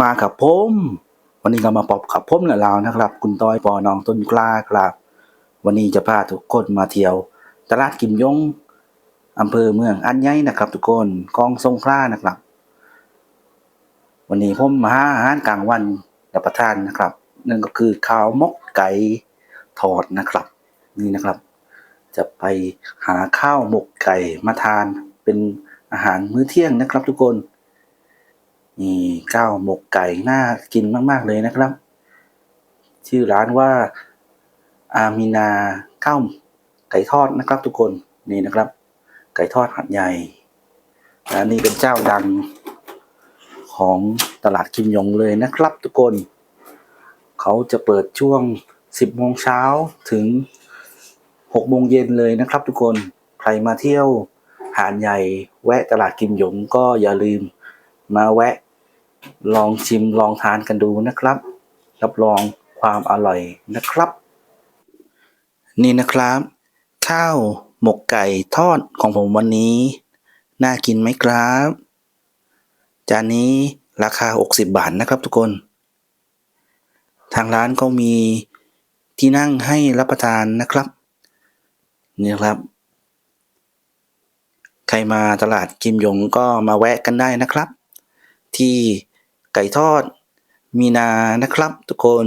มากับผมวันนี้ก็มาปอบกับผมและเรานะครับ คุณต้อยปอน้องต้นกล้าครับ วันนี้จะพาทุกคนมาเที่ยว ตลาดกิมยงอำเภอเมืองอันใหญ่นะครับ ทุกคนกองทรงกล้านะครับ วันนี้ผมมาหาอาหารกลางวันรับประทานนะครับนั่นก็คือข้าวหมกไก่ทอดนะครับ นี่นะครับ จะไปหาข้าวหมกไก่มาทานเป็นอาหารมื้อเที่ยงนะครับ ทุกคน นี่ข้าวหมกไก่น่ากินมาก ๆ เลยนะครับ ชื่อร้านว่าอามินาข้าวไก่ทอดนะครับ ทุกคนนี่นะครับ ไก่ทอดหัดใหญ่ร้านนี้เป็นเจ้าดังของตลาดกิมยงเลยนะครับ ทุกคน เขาจะเปิดช่วง 10โมงเช้าถึง6โมงเย็นเลยนะครับ ทุกคนใครมาเที่ยวหาดใหญ่ แวะตลาดกิมหยงก็อย่าลืมมาแวะ ลองชิมลองทานกันดูนะครับ รับรองความอร่อยนะครับ นี่นะครับ ข้าวหมกไก่ทอดของผมวันนี้ น่ากินไหมครับ จานนี้ราคา 60 บาทนะครับทุกคน ทางร้านก็มีที่นั่งให้รับประทานนะครับ นี่ครับ ใครมาตลาดกิมหยงก็มาแวะกันได้นะครับ ที่ ไก่ทอด มีนานะครับทุกคน